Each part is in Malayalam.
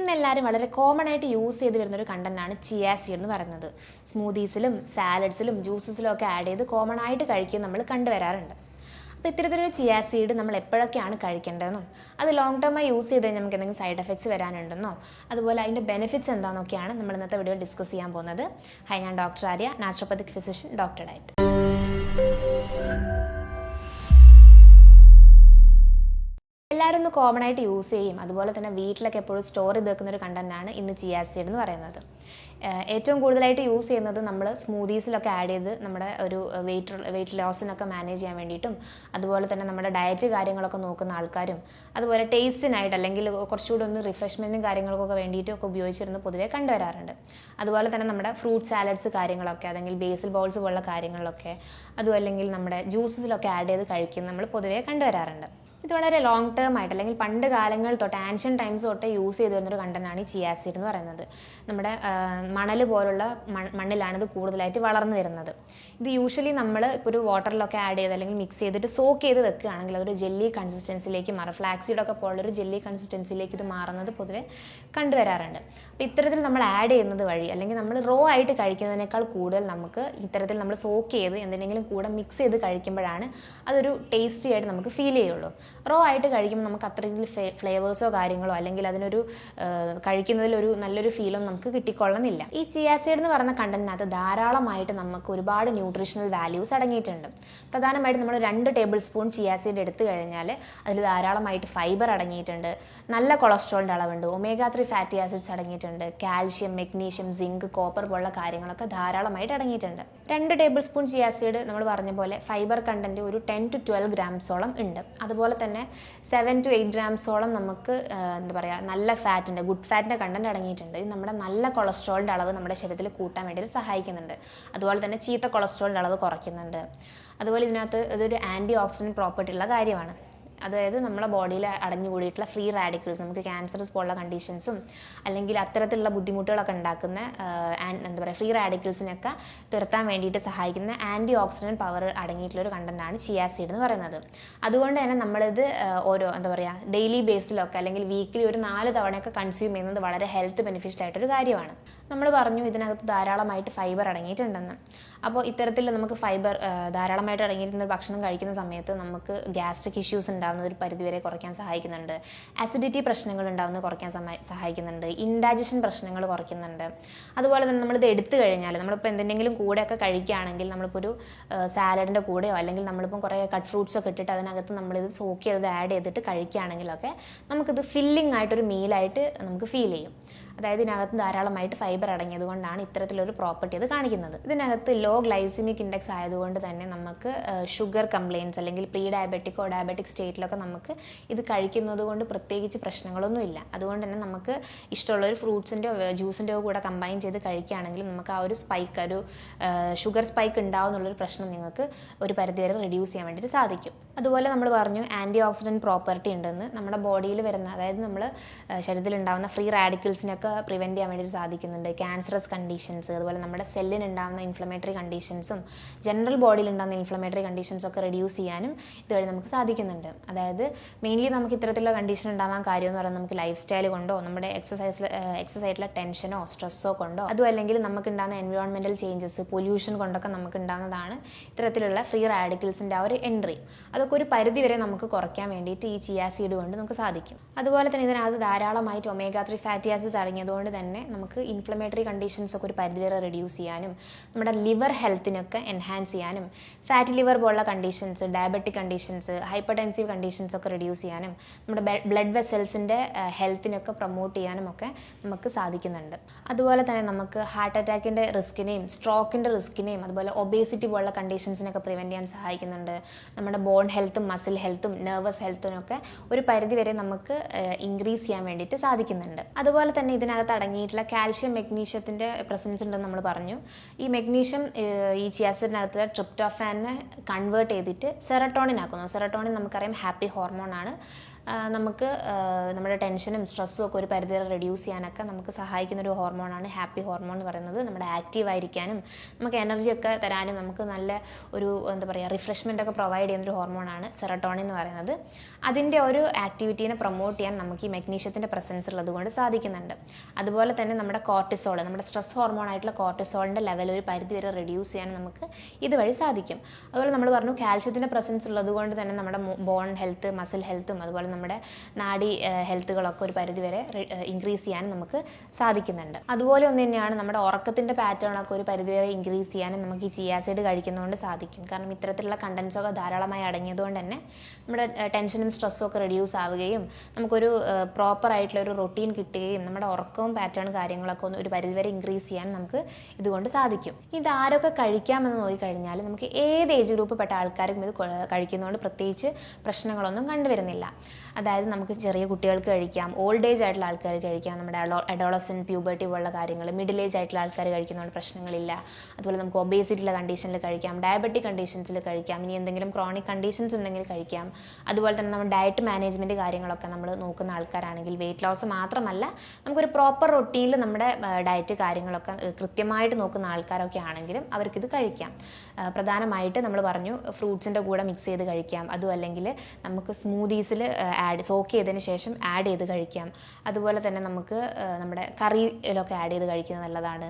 ഇന്ന് എല്ലാവരും വളരെ കോമൺ ആയിട്ട് യൂസ് ചെയ്ത് വരുന്ന ഒരു കണ്ടന്റാണ് ചിയാ സീഡ് എന്ന് പറയുന്നത്. സ്മൂതീസിലും സാലഡ്സിലും ജ്യൂസസിലും ഒക്കെ ആഡ് ചെയ്ത് കോമൺ ആയിട്ട് കഴിക്കുകയും നമ്മൾ കണ്ടുവരാറുണ്ട്. അപ്പോൾ ഇത്തരത്തിലൊരു ചിയാ സീഡ് നമ്മൾ എപ്പോഴൊക്കെയാണ് കഴിക്കേണ്ടതെന്നും അത് ലോങ് ടേമായി യൂസ് ചെയ്ത് കഴിഞ്ഞാൽ നമുക്ക് എന്തെങ്കിലും സൈഡ് എഫക്ട്സ് വരാനുണ്ടെന്നോ അതുപോലെ അതിന്റെ ബെനിഫിറ്റ്സ് എന്താണെന്നൊക്കെയാണ് നമ്മൾ ഇന്നത്തെ വീഡിയോ ഡിസ്കസ് ചെയ്യാൻ പോകുന്നത്. ഹൈ ഞാൻ doctor Arya naturopathic physician doctor diet എല്ലാവരും ഒന്ന് കോമൺ ആയിട്ട് യൂസ് ചെയ്യും. അതുപോലെ തന്നെ വീട്ടിലൊക്കെ എപ്പോഴും സ്റ്റോർ ചെയ്ത് വെക്കുന്ന ഒരു കണ്ടന്റാണ് ഇന്ന് ചിയാ സീഡ് എന്ന് പറയുന്നത്. ഏറ്റവും കൂടുതലായിട്ട് യൂസ് ചെയ്യുന്നത് നമ്മൾ സ്മൂതീസിലൊക്കെ ആഡ് ചെയ്ത് നമ്മുടെ ഒരു വെയിറ്റ് വെയിറ്റ് ലോസിനൊക്കെ മാനേജ് ചെയ്യാൻ വേണ്ടിയിട്ടും അതുപോലെ തന്നെ നമ്മുടെ ഡയറ്റ് കാര്യങ്ങളൊക്കെ നോക്കുന്ന ആൾക്കാരും അതുപോലെ ടേസ്റ്റിനായിട്ട് അല്ലെങ്കിൽ കുറച്ചുകൂടി ഒന്ന് റിഫ്രഷ്മെന്റും കാര്യങ്ങൾക്കൊക്കെ വേണ്ടിയിട്ടും ഒക്കെ ഉപയോഗിച്ചിരുന്ന് പൊതുവേ കണ്ടുവരാറുണ്ട്. അതുപോലെ തന്നെ നമ്മുടെ ഫ്രൂട്ട് സാലഡ്സ് കാര്യങ്ങളൊക്കെ അല്ലെങ്കിൽ ബേസിൽ ബോൾസ് പോലുള്ള കാര്യങ്ങളിലൊക്കെ അതും അല്ലെങ്കിൽ നമ്മുടെ ജ്യൂസസിലൊക്കെ ആഡ് ചെയ്ത് കഴിക്കുന്നത് നമ്മൾ പൊതുവേ കണ്ടുവരാറുണ്ട്. ഇത് വളരെ ലോങ് ടേം ആയിട്ട് അല്ലെങ്കിൽ പണ്ട് കാലങ്ങൾ തൊട്ട് ആൻഷ്യൻ ടൈംസ് തൊട്ട് യൂസ് ചെയ്തു വരുന്നൊരു കണ്ടനാണ് ഈ ചിയാസിഡ് എന്ന് പറയുന്നത്. നമ്മുടെ മണൽ പോലുള്ള മണ്ണിലാണിത് കൂടുതലായിട്ട് വളർന്നു വരുന്നത്. ഇത് യൂഷ്വലി നമ്മൾ ഇപ്പോൾ ഒരു വാട്ടറിലൊക്കെ ആഡ് ചെയ്ത് അല്ലെങ്കിൽ മിക്സ് ചെയ്തിട്ട് സോക്ക് ചെയ്ത് വെക്കുകയാണെങ്കിൽ അതൊരു ജെല്ലി കൺസിസ്റ്റൻസിലേക്ക് മാറും. ഫ്ലാക്സീഡൊക്കെ പോലുള്ളൊരു ജെല്ലി കൺസിസ്റ്റൻസിയിലേക്ക് ഇത് മാറുന്നത് പൊതുവെ കണ്ടുവരാറുണ്ട്. അപ്പോൾ ഇത്തരത്തിൽ നമ്മൾ ആഡ് ചെയ്യുന്നത് വഴി അല്ലെങ്കിൽ നമ്മൾ റോ ആയിട്ട് കഴിക്കുന്നതിനേക്കാൾ കൂടുതൽ നമുക്ക് ഇത്തരത്തിൽ നമ്മൾ സോക്ക് ചെയ്ത് എന്തിനെങ്കിലും കൂടെ മിക്സ് ചെയ്ത് കഴിക്കുമ്പോഴാണ് അതൊരു ടേസ്റ്റി ആയിട്ട് നമുക്ക് ഫീൽ ചെയ്യുള്ളൂ. റോ ആയിട്ട് കഴിക്കുമ്പോൾ നമുക്ക് അത്രയും ഫ്ലേവേഴ്സോ കാര്യങ്ങളോ അല്ലെങ്കിൽ അതിനൊരു കഴിക്കുന്നതിലൊരു നല്ലൊരു ഫീലൊന്നും നമുക്ക് കിട്ടിക്കൊള്ളുന്നില്ല. ഈ ചിയാസൈഡ് എന്ന് പറയുന്ന കണ്ടന്റിനകത്ത് ധാരാളമായിട്ട് നമുക്ക് ഒരുപാട് ന്യൂട്രീഷണൽ വാല്യൂസ് അടങ്ങിയിട്ടുണ്ട്. പ്രധാനമായിട്ടും നമ്മൾ രണ്ട് ടേബിൾ സ്പൂൺ ചിയാസൈഡ് എടുത്തു കഴിഞ്ഞാൽ അതിൽ ധാരാളമായിട്ട് ഫൈബർ അടങ്ങിയിട്ടുണ്ട്. നല്ല കൊളസ്ട്രോളിന്റെ അളവുണ്ട്. ഒമേഗ ത്രീ ഫാറ്റി ആസിഡ്സ് അടങ്ങിയിട്ടുണ്ട്. കാൽഷ്യം മെഗ്നീഷ്യം സിങ്ക് കോപ്പർ പോലുള്ള കാര്യങ്ങളൊക്കെ ധാരാളമായിട്ട് അടങ്ങിയിട്ടുണ്ട്. രണ്ട് ടേബിൾ സ്പൂൺ ചിയാസൈഡ് നമ്മൾ പറഞ്ഞ പോലെ ഫൈബർ കണ്ടന്റ് ഒരു ടെൻ ടു ട്വൽവ് ഗ്രാംസോളം ഉണ്ട്. അതുപോലെ തന്നെ സെവൻ ടു എയ്റ്റ് ഗ്രാംസോളം നമുക്ക് എന്താ പറയുക നല്ല ഫാറ്റിന്റെ ഗുഡ് ഫാറ്റിന്റെ കണ്ടന്റ് അടങ്ങിയിട്ടുണ്ട്. ഇത് നമ്മുടെ നല്ല കൊളസ്ട്രോളിന്റെ അളവ് നമ്മുടെ ശരീരത്തിൽ കൂട്ടാൻ വേണ്ടി സഹായിക്കുന്നുണ്ട്. അതുപോലെ തന്നെ ചീത്ത കൊളസ്ട്രോളിന്റെ അളവ് കുറയ്ക്കുന്നുണ്ട്. അതുപോലെ ഇതിനകത്ത് ഇതൊരു ആന്റി ഓക്സിഡന്റ് പ്രോപ്പർട്ടി ഉള്ള കാര്യമാണ്. അതായത് നമ്മുടെ ബോഡിയിൽ അടഞ്ഞുകൂടിയിട്ടുള്ള ഫ്രീ റാഡിക്കൽസ് നമുക്ക് ക്യാൻസറസ് പോലുള്ള കണ്ടീഷൻസും അല്ലെങ്കിൽ അത്തരത്തിലുള്ള ബുദ്ധിമുട്ടുകളൊക്കെ ഉണ്ടാക്കുന്ന എന്താ പറയുക ഫ്രീ റാഡിക്കൽസിനൊക്കെ തുരത്താൻ വേണ്ടിയിട്ട് സഹായിക്കുന്ന ആന്റി ഓക്സിഡന്റ് പവർ അടങ്ങിയിട്ടുള്ള ഒരു കണ്ടന്റാണ് ചിയാസീഡ് എന്ന് പറയുന്നത്. അതുകൊണ്ട് തന്നെ നമ്മളിത് ഓരോ എന്താ പറയുക ഡെയിലി ബേസിലൊക്കെ അല്ലെങ്കിൽ വീക്കിലി ഒരു നാല് തവണയൊക്കെ കൺസ്യൂം ചെയ്യുന്നത് വളരെ ഹെൽത്ത് ബെനിഫിഷ്യൽ ആയിട്ടൊരു കാര്യമാണ്. നമ്മൾ പറഞ്ഞു ഇതിനകത്ത് ധാരാളമായിട്ട് ഫൈബർ അടങ്ങിയിട്ടുണ്ടെന്ന്. അപ്പോൾ ഇത്തരത്തിൽ നമുക്ക് ഫൈബർ ധാരാളമായിട്ട് അടങ്ങിയിരുന്ന ഭക്ഷണം കഴിക്കുന്ന സമയത്ത് നമുക്ക് ഗ്യാസ്ട്രിക് ഇഷ്യൂസ് ഉണ്ടാകുന്നത് ഒരു പരിധിവരെ കുറയ്ക്കാൻ സഹായിക്കുന്നുണ്ട്. അസിഡിറ്റി പ്രശ്നങ്ങൾ ഉണ്ടാകുന്നത് കുറയ്ക്കാൻ സഹായിക്കുന്നുണ്ട്. ഇൻഡൈജഷൻ പ്രശ്നങ്ങൾ കുറയ്ക്കുന്നുണ്ട്. അതുപോലെ തന്നെ നമ്മളിത് എടുത്തു കഴിഞ്ഞാൽ നമ്മളിപ്പോൾ എന്തെങ്കിലും കൂടെയൊക്കെ കഴിക്കുകയാണെങ്കിൽ നമ്മളിപ്പോൾ ഒരു സാലഡിന്റെ കൂടെയോ അല്ലെങ്കിൽ നമ്മളിപ്പം കുറേ കട്ട് ഫ്രൂട്ട്സ് ഒക്കെ ഇട്ടിട്ട് അതിനകത്ത് നമ്മളിത് സോക്ക് ചെയ്ത് ആഡ് ചെയ്തിട്ട് കഴിക്കുകയാണെങ്കിലൊക്കെ നമുക്കിത് ഫില്ലിംഗ് ആയിട്ടൊരു മീലായിട്ട് നമുക്ക് ഫീൽ ചെയ്യും. അതായത് ഇതിനകത്ത് ധാരാളമായിട്ട് ഫൈബർ അടങ്ങിയതുകൊണ്ടാണ് ഇത്തരത്തിലൊരു പ്രോപ്പർട്ടി അത് കാണിക്കുന്നത്. ഇതിനകത്ത് ലോ ഗ്ലൈസിമിക് ഇൻഡെക്സ് ആയതുകൊണ്ട് തന്നെ നമുക്ക് ഷുഗർ കംപ്ലയിൻസ് അല്ലെങ്കിൽ പ്രീ ഡയബറ്റിക് ഓ ഡയബറ്റിക് സ്റ്റേറ്റിലൊക്കെ നമുക്ക് ഇത് കഴിക്കുന്നത് കൊണ്ട് പ്രത്യേകിച്ച് പ്രശ്നങ്ങളൊന്നുമില്ല. അതുകൊണ്ട് തന്നെ നമുക്ക് ഇഷ്ടമുള്ള ഒരു ഫ്രൂട്ട്സിന്റെയോ ജ്യൂസിന്റെയോ കൂടെ കമ്പൈൻ ചെയ്ത് കഴിക്കുകയാണെങ്കിൽ നമുക്ക് ആ ഒരു സ്പൈക്ക് ഒരു ഷുഗർ സ്പൈക്ക് ഉണ്ടാവും എന്നുള്ളൊരു പ്രശ്നം നിങ്ങൾക്ക് ഒരു പരിധിവരെ റിഡ്യൂസ് ചെയ്യാൻ വേണ്ടിയിട്ട് സാധിക്കും. അതുപോലെ നമ്മൾ പറഞ്ഞു ആന്റി ഓക്സിഡന്റ് പ്രോപ്പർട്ടി ഉണ്ടെന്ന്. നമ്മുടെ ബോഡിയിൽ വരുന്ന അതായത് നമ്മൾ ശരീരത്തിൽ ഉണ്ടാകുന്ന ഫ്രീ റാഡിക്കൽസിനൊക്കെ പ്രിവെന്റ് ചെയ്യാൻ വേണ്ടിയിട്ട് സാധിക്കുന്നുണ്ട്. ക്യാൻസറസ് കണ്ടീഷൻസ് അതുപോലെ നമ്മുടെ സെല്ലിന് ഉണ്ടാകുന്ന ഇൻഫ്ലമേറ്ററി കണ്ടീഷൻസും ജനറൽ ബോഡിയിൽ ഉണ്ടാകുന്ന ഇൻഫ്ലമേറ്ററി കണ്ടീഷൻസ് ഒക്കെ റെഡ്യൂസ് ചെയ്യാനും ഇതുവഴി നമുക്ക് സാധിക്കുന്നുണ്ട്. അതായത് മെയിൻലി നമുക്ക് ഇത്തരത്തിലുള്ള കണ്ടീഷൻ ഉണ്ടാവാൻ കാര്യം എന്ന് പറയുന്നത് നമുക്ക് ലൈഫ് സ്റ്റൈൽ കൊണ്ടോ നമ്മുടെ എക്സസൈസ് എക്സസൈസിലെ ടെൻഷനോ സ്ട്രെസ്സോ കൊണ്ടോ അതും അല്ലെങ്കിൽ നമുക്ക് ഉണ്ടാകുന്ന എൻവയോൺമെന്റൽ ചേഞ്ചസ് പൊല്യൂഷൻ കൊണ്ടൊക്കെ നമുക്ക് ഉണ്ടാകുന്നതാണ് ഇത്തരത്തിലുള്ള ഫ്രീ റാഡിക്കൽസിന്റെ ആ ഒരു എൻട്രി അതൊക്കെ ഒരു പരിധി വരെ നമുക്ക് കുറയ്ക്കാൻ വേണ്ടിയിട്ട് ഈ ചിയാ സീഡ് കൊണ്ട് നമുക്ക് സാധിക്കും. അതുപോലെ തന്നെ ഇതിനകത്ത് ധാരാളമായിട്ട് ഒമേഗ ത്രീ ഫാറ്റി ആസിഡ്സ് അടങ്ങിയതുകൊണ്ട് തന്നെ നമുക്ക് ഇൻഫ്ലമേറ്ററി കണ്ടീഷൻസ് ഒക്കെ ഒരു പരിധി വരെ റെഡ്യൂസ് ചെയ്യാനും നമ്മുടെ ലിവർ ഹെൽത്തിനൊക്കെ എൻഹാൻസ് ചെയ്യാനും ഫാറ്റി ലിവർ പോലുള്ള conditions diabetic conditions hypertensive conditions ഒക്കെ റെഡ്യൂസ് ചെയ്യാനും നമ്മുടെ ബ്ലഡ് വെസൽസിന്റെ ഹെൽത്തിനൊക്കെ പ്രൊമോട്ട് ചെയ്യാനും ഒക്കെ നമുക്ക് സാധിക്കുന്നുണ്ട്. അതുപോലെ തന്നെ നമുക്ക് ഹാർട്ട് അറ്റാക്കിന്റെ റിസ്കിനെയും സ്ട്രോക്കിന്റെ റിസ്കിനെയും അതുപോലെ ഒബേസിറ്റി പോലുള്ള കണ്ടീഷൻസിനൊക്കെ പ്രിവെന്റ് ചെയ്യാൻ സഹായിക്കുന്നുണ്ട്. നമ്മുടെ ബോൺ ഹെൽത്തും മസിൽ ഹെൽത്തും നെർവസ് ഹെൽത്തും ഒക്കെ ഒരു പരിധി വരെ നമുക്ക് ഇൻക്രീസ് ചെയ്യാൻ വേണ്ടിയിട്ട് സാധിക്കുന്നുണ്ട്. അതുപോലെ തന്നെ ഇതിനകത്ത് അടങ്ങിയിട്ടുള്ള കാൽഷ്യം മെഗ്നീഷ്യത്തിന്റെ പ്രസൻസ് ഉണ്ടെന്ന് നമ്മൾ പറഞ്ഞു. ഈ മെഗ്നീഷ്യം ഈ ചിയാസിഡിനകത്ത് ട്രിപ്റ്റോഫാനെ കൺവേർട്ട് ചെയ്തിട്ട് സെറട്ടോണിൻ ആക്കുന്നു. സെറട്ടോണിൻ നമുക്കറിയാം ഹാപ്പി ഹോർമോൺ ആണ്. നമുക്ക് നമ്മുടെ ടെൻഷനും സ്ട്രെസ്സും ഒക്കെ ഒരു പരിധി വരെ റെഡ്യൂസ് ചെയ്യാനൊക്കെ നമുക്ക് സഹായിക്കുന്ന ഒരു ഹോർമോണാണ് ഹാപ്പി ഹോർമോൺ എന്ന് പറയുന്നത്. നമ്മുടെ ആക്റ്റീവ് ആയിരിക്കാനും നമുക്ക് എനർജി ഒക്കെ തരാനും നമുക്ക് നല്ല ഒരു എന്താ പറയുക റിഫ്രഷ്മെന്റ് ഒക്കെ പ്രൊവൈഡ് ചെയ്യുന്ന ഒരു ഹോർമോണാണ് സെറട്ടോണിൻ എന്ന് പറയുന്നത്. അതിന്റെ ഒരു ആക്ടിവിറ്റീനെ പ്രൊമോട്ട് ചെയ്യാൻ നമുക്ക് ഈ മെഗ്നീഷ്യത്തിന്റെ പ്രസൻസ് ഉള്ളതുകൊണ്ട് സാധിക്കുന്നുണ്ട്. അതുപോലെ തന്നെ നമ്മുടെ കോർട്ടിസോൾ നമ്മുടെ സ്ട്രെസ് ഹോർമോൺ ആയിട്ടുള്ള കോർട്ടിസോളിന്റെ ലെവൽ ഒരു പരിധി വരെ റെഡ്യൂസ് ചെയ്യാൻ നമുക്ക് ഇതുവഴി സാധിക്കും. അതുപോലെ നമ്മൾ പറഞ്ഞു കാൽഷ്യത്തിന്റെ പ്രസൻസ് ഉള്ളതുകൊണ്ട് തന്നെ നമ്മുടെ ബോൺ ഹെൽത്ത് മസിൽ ഹെൽത്തും അതുപോലെ നമ്മുടെ നാഡി ഹെൽത്തുകളൊക്കെ ഒരു പരിധിവരെ ഇൻക്രീസ് ചെയ്യാൻ നമുക്ക് സാധിക്കുന്നുണ്ട്. അതുപോലെ ഒന്ന് തന്നെയാണ് നമ്മുടെ ഉറക്കത്തിന്റെ പാറ്റേണൊക്കെ ഒരു പരിധിവരെ ഇൻക്രീസ് ചെയ്യാനും നമുക്ക് ഈ ചിയാസൈഡ് കഴിക്കുന്നതുകൊണ്ട് സാധിക്കും. കാരണം ഇത്തരത്തിലുള്ള കണ്ടൻസൊക്കെ ധാരാളമായി അടങ്ങിയതുകൊണ്ട് തന്നെ നമ്മുടെ ടെൻഷനും സ്ട്രെസ്സും ഒക്കെ റെഡ്യൂസ് ആവുകയും നമുക്കൊരു പ്രോപ്പർ ആയിട്ടുള്ള ഒരു റൊട്ടീൻ കിട്ടുകയും നമ്മുടെ ഉറക്കവും പാറ്റേൺ കാര്യങ്ങളൊക്കെ ഒന്ന് ഒരു പരിധിവരെ ഇൻക്രീസ് ചെയ്യാൻ നമുക്ക് ഇതുകൊണ്ട് സാധിക്കും. ഇത് ആരൊക്കെ കഴിക്കാമെന്ന് നോക്കിക്കഴിഞ്ഞാൽ നമുക്ക് ഏത് ഏജ് ഗ്രൂപ്പ് പെട്ട ആൾക്കാർക്കും ഇത് കഴിക്കുന്നതുകൊണ്ട് പ്രത്യേകിച്ച് പ്രശ്നങ്ങളൊന്നും കണ്ടുവരുന്നില്ല. അതായത് നമുക്ക് ചെറിയ കുട്ടികൾക്ക് കഴിക്കാം ഓൾഡ് ഏജ് ആയിട്ടുള്ള ആൾക്കാർ കഴിക്കാം നമ്മുടെ അഡോളസൻ പ്യൂബർട്ടി പോലുള്ള കാര്യങ്ങൾ മിഡിൽ ഏജ് ആയിട്ടുള്ള ആൾക്കാർ കഴിക്കുന്നതുകൊണ്ട് പ്രശ്നങ്ങളില്ല. അതുപോലെ നമുക്ക് ഒബേസിറ്റിയുള്ള കണ്ടീഷനിൽ കഴിക്കാം ഡയബറ്റിക് കണ്ടീഷൻസിൽ കഴിക്കാം ഇനി എന്തെങ്കിലും ക്രോണിക് കണ്ടീഷൻസ് ഉണ്ടെങ്കിൽ കഴിക്കാം. അതുപോലെ തന്നെ നമ്മൾ ഡയറ്റ് മാനേജ്മെന്റ് കാര്യങ്ങളൊക്കെ നമ്മൾ നോക്കുന്ന ആൾക്കാരാണെങ്കിൽ വെയിറ്റ് ലോസ് മാത്രമല്ല നമുക്കൊരു പ്രോപ്പർ റൊട്ടീനിൽ നമ്മുടെ ഡയറ്റ് കാര്യങ്ങളൊക്കെ കൃത്യമായിട്ട് നോക്കുന്ന ആൾക്കാരൊക്കെ ആണെങ്കിലും അവർക്കിത് കഴിക്കാം. പ്രധാനമായിട്ട് നമ്മൾ പറഞ്ഞു ഫ്രൂട്ട്സിന്റെ കൂടെ മിക്സ് ചെയ്ത് കഴിക്കാം. അതും അല്ലെങ്കിൽ നമുക്ക് സ്മൂതീസിൽ ആഡ് സോക്ക് ചെയ്തതിന് ശേഷം ആഡ് ചെയ്ത് കഴിക്കാം. അതുപോലെ തന്നെ നമുക്ക് നമ്മുടെ കറിയിലൊക്കെ ആഡ് ചെയ്ത് കഴിക്കുന്നത് നല്ലതാണ്.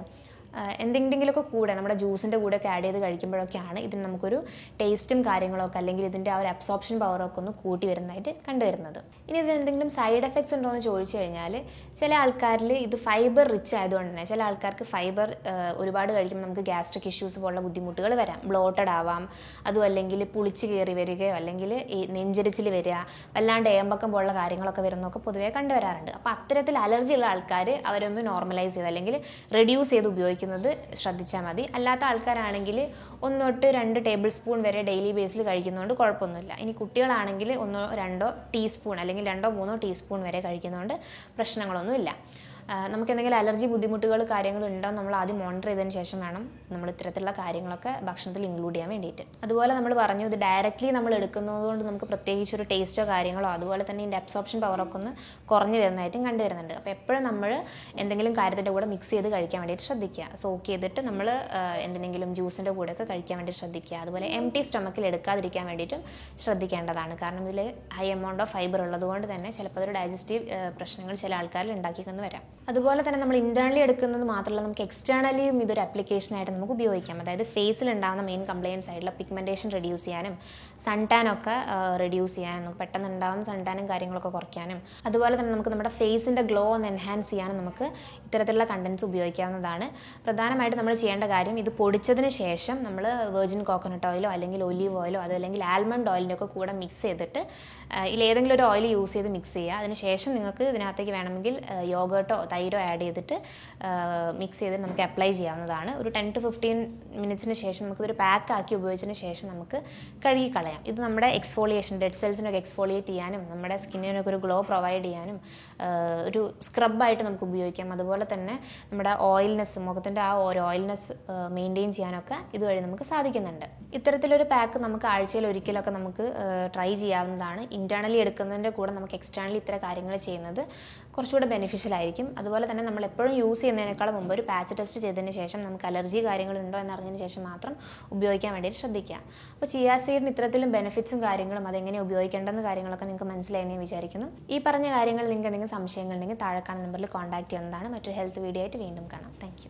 എന്തെങ്കിലുമൊക്കെ കൂടെ നമ്മുടെ ജ്യൂസിന്റെ കൂടെ ഒക്കെ ആഡ് ചെയ്ത് കഴിക്കുമ്പോഴൊക്കെയാണ് ഇതിന് നമുക്കൊരു ടേസ്റ്റും കാര്യങ്ങളൊക്കെ അല്ലെങ്കിൽ ഇതിന്റെ ആ ഒരു അബ്സോർപ്ഷൻ പവറൊക്കെ ഒന്ന് കൂട്ടി വരുന്നതായിട്ട് കണ്ടുവരുന്നത്. ഇനി ഇതിന് എന്തെങ്കിലും സൈഡ് എഫക്ട്സ് ഉണ്ടോ എന്ന് ചോദിച്ചു കഴിഞ്ഞാൽ ചില ആൾക്കാരിൽ ഇത് ഫൈബർ റിച്ച് ആയതുകൊണ്ട് തന്നെ ചില ആൾക്കാർക്ക് ഫൈബർ ഒരുപാട് കഴിക്കുമ്പോൾ നമുക്ക് ഗ്യാസ്ട്രിക് ഇഷ്യൂസ് പോലുള്ള ബുദ്ധിമുട്ടുകൾ വരാം. ബ്ലോട്ടഡ് ആവാം. അതും അല്ലെങ്കിൽ പുളിച്ച് കയറി വരികയോ അല്ലെങ്കിൽ ഈ നെഞ്ചരിച്ചിൽ വരിക വല്ലാണ്ട് ഏമ്പക്കം പോലുള്ള കാര്യങ്ങളൊക്കെ വരുന്നതൊക്കെ പൊതുവേ കണ്ടുവരാറുണ്ട്. അപ്പോൾ അത്തരത്തിൽ അലർജി ഉള്ള ആൾക്കാർ അവരൊന്ന് നോർമലൈസ് ചെയ്ത് അല്ലെങ്കിൽ റെഡ്യൂസ് ചെയ്ത് ഉപയോഗിക്കുന്നത് ശ്രദ്ധിച്ചാൽ മതി. അല്ലാത്ത ആൾക്കാരാണെങ്കിൽ ഒന്നൊട്ട് രണ്ട് ടേബിൾ സ്പൂൺ വരെ ഡെയിലി ബേസിൽ കഴിക്കുന്നതുകൊണ്ട് കുഴപ്പമൊന്നുമില്ല. ഇനി കുട്ടികളാണെങ്കിൽ ഒന്നോ രണ്ടോ ടീസ്പൂൺ അല്ലെങ്കിൽ രണ്ടോ മൂന്നോ ടീസ്പൂൺ വരെ കഴിക്കുന്നതുകൊണ്ട് പ്രശ്നങ്ങളൊന്നുമില്ല. നമുക്ക് എന്തെങ്കിലും അലർജി ബുദ്ധിമുട്ടുകൾ കാര്യങ്ങൾ ഉണ്ടോ നമ്മൾ ആദ്യം മോണിറ്റർ ചെയ്തതിന് ശേഷം വേണം നമ്മൾ ഇത്തരത്തിലുള്ള കാര്യങ്ങളൊക്കെ ഭക്ഷണത്തിൽ ഇൻക്ലൂഡ് ചെയ്യാൻ വേണ്ടിയിട്ട്. അതുപോലെ നമ്മൾ പറഞ്ഞു ഇത് ഡയറക്റ്റ്ലി നമ്മൾ എടുക്കുന്നതുകൊണ്ട് നമുക്ക് പ്രത്യേകിച്ച് ഒരു ടേസ്റ്റോ കാര്യങ്ങളോ അതുപോലെ തന്നെ ഇതിന്റെ അബ്സോർപ്ഷൻ പവറൊക്കെ ഒന്ന് കുറഞ്ഞു വരുന്നതായിട്ടും കണ്ടുവരുന്നുണ്ട് അപ്പോൾ എപ്പോഴും നമ്മൾ എന്തെങ്കിലും കാര്യത്തിന്റെ കൂടെ മിക്സ് ചെയ്ത് കഴിക്കാൻ വേണ്ടിയിട്ട് ശ്രദ്ധിക്കുക. സോക്ക് ചെയ്തിട്ട് നമ്മൾ എന്തെങ്കിലും ജ്യൂസിന്റെ കൂടെയൊക്കെ കഴിക്കാൻ വേണ്ടി ശ്രദ്ധിക്കുക. അതുപോലെ എം ടി സ്റ്റൊമക്കിൽ എടുക്കാതിരിക്കാൻ വേണ്ടിയിട്ടും ശ്രദ്ധിക്കേണ്ടതാണ്. കാരണം ഇതിൽ ഹൈ എമൗണ്ട് ഓഫ് ഫൈബർ ഉള്ളതുകൊണ്ട് തന്നെ ചിലപ്പോൾ അതൊരു ഡൈജസ്റ്റീവ് പ്രശ്നങ്ങൾ ചില ആൾക്കാരിൽ ഉണ്ടാക്കിക്കൊന്ന് വരാം. അതുപോലെ തന്നെ നമ്മൾ ഇന്റേണലി എടുക്കുന്നത് മാത്രമല്ല നമുക്ക് എക്സ്റ്റേണലിയും ഇതൊരു ആപ്ലിക്കേഷനായിട്ട് നമുക്ക് ഉപയോഗിക്കാം. അതായത് ഫേസിൽ ഉണ്ടാകുന്ന മെയിൻ കംപ്ലയിൻസ് ആയിട്ടുള്ള പിഗ്മെന്റേഷൻ റെഡ്യൂസ് ചെയ്യാനും സൺ ടാൻ ഒക്കെ റെഡ്യൂസ് ചെയ്യാനും നമുക്ക് പെട്ടെന്ന് ഉണ്ടാകുന്ന സൺ ടാനും കാര്യങ്ങളൊക്കെ കുറയ്ക്കാനും അതുപോലെ തന്നെ നമുക്ക് നമ്മുടെ ഫേസിന്റെ ഗ്ലോ ഒന്ന് എൻഹാൻസ് ചെയ്യാനും നമുക്ക് ഇത്തരത്തിലുള്ള കണ്ടൻസ് ഉപയോഗിക്കാവുന്നതാണ്. പ്രധാനമായിട്ട് നമ്മൾ ചെയ്യേണ്ട കാര്യം ഇത് പൊടിച്ചതിന് ശേഷം നമ്മൾ വെർജിൻ കോക്കനട്ട് ഓയിലോ അല്ലെങ്കിൽ ഒലീവ് ഓയിലോ അതല്ലെങ്കിൽ ആൽമണ്ട് ഓയിലിന്റെ ഒക്കെ കൂടെ മിക്സ് ചെയ്തിട്ട് ഏതെങ്കിലും ഒരു ഓയിൽ യൂസ് ചെയ്ത് മിക്സ് ചെയ്യുക. അതിനുശേഷം നിങ്ങൾക്ക് ഇതിനകത്തേക്ക് വേണമെങ്കിൽ യോഗേട്ടോ തൈരോ ആഡ് ചെയ്തിട്ട് മിക്സ് ചെയ്ത് നമുക്ക് അപ്ലൈ ചെയ്യാവുന്നതാണ്. ഒരു ടെൻ ടു ഫിഫ്റ്റീൻ മിനിറ്റ്സിന് ശേഷം നമുക്കിതൊരു പാക്ക് ആക്കി ഉപയോഗിച്ചതിന് ശേഷം നമുക്ക് കഴുകി കളയാം. ഇത് നമ്മുടെ എക്സ്ഫോളിയേഷൻ ഡെഡ് സെൽസിനൊക്കെ എക്സ്ഫോളിയേറ്റ് ചെയ്യാനും നമ്മുടെ സ്കിന്നിനൊക്കെ ഒരു ഗ്ലോ പ്രൊവൈഡ് ചെയ്യാനും ഒരു സ്ക്രബായിട്ട് നമുക്ക് ഉപയോഗിക്കാം. അതുപോലെ തന്നെ നമ്മുടെ ഓയിൽനെസ് മുഖത്തിന്റെ ആ ഒരു ഓയിൽനെസ് മെയിന്റെയിൻ ചെയ്യാനൊക്കെ ഇതുവഴി നമുക്ക് സാധിക്കുന്നുണ്ട്. ഇത്തരത്തിലൊരു പാക്ക് നമുക്ക് ആഴ്ചയിൽ ഒരിക്കലൊക്കെ നമുക്ക് ട്രൈ ചെയ്യാവുന്നതാണ്. ഇന്റേർണലി എടുക്കുന്നതിന്റെ കൂടെ നമുക്ക് എക്സ്റ്റേണലി ഇത്തരം കാര്യങ്ങൾ ചെയ്യുന്നത് കുറച്ചുകൂടെ ബെനിഫിഷ്യൽ ആയിരിക്കും. അതുപോലെ തന്നെ നമ്മൾ എപ്പോഴും യൂസ് ചെയ്യുന്നതിനേക്കാൾ മുമ്പ് ഒരു പാച്ച് ടെസ്റ്റ് ചെയ്തതിന് ശേഷം നമുക്ക് അലർജി കാര്യങ്ങളുണ്ടോ എന്ന് എന്നറിഞ്ഞതിന് ശേഷം മാത്രം ഉപയോഗിക്കാൻ വേണ്ടിയിട്ട് ശ്രദ്ധിക്കുക. അപ്പോൾ ചിയാ സീഡിന് ഇത്തരത്തിലും ബെനിഫിറ്റ്സും കാര്യങ്ങളും അതെങ്ങനെ ഉപയോഗിക്കേണ്ടെന്ന് കാര്യങ്ങളൊക്കെ നിങ്ങൾക്ക് മനസ്സിലായെന്ന് ഞാൻ വിചാരിക്കുന്നു. ഈ പറഞ്ഞ കാര്യങ്ങൾ നിങ്ങൾക്ക് എന്തെങ്കിലും സംശയങ്ങളുണ്ടെങ്കിൽ താഴെ കാണുന്ന നമ്പറിൽ കോൺടാക്ട് ചെയ്യുന്നതാണ്. മറ്റൊരു ഹെൽത്ത് വീഡിയോ ആയിട്ട് വീണ്ടും കാണാം. താങ്ക്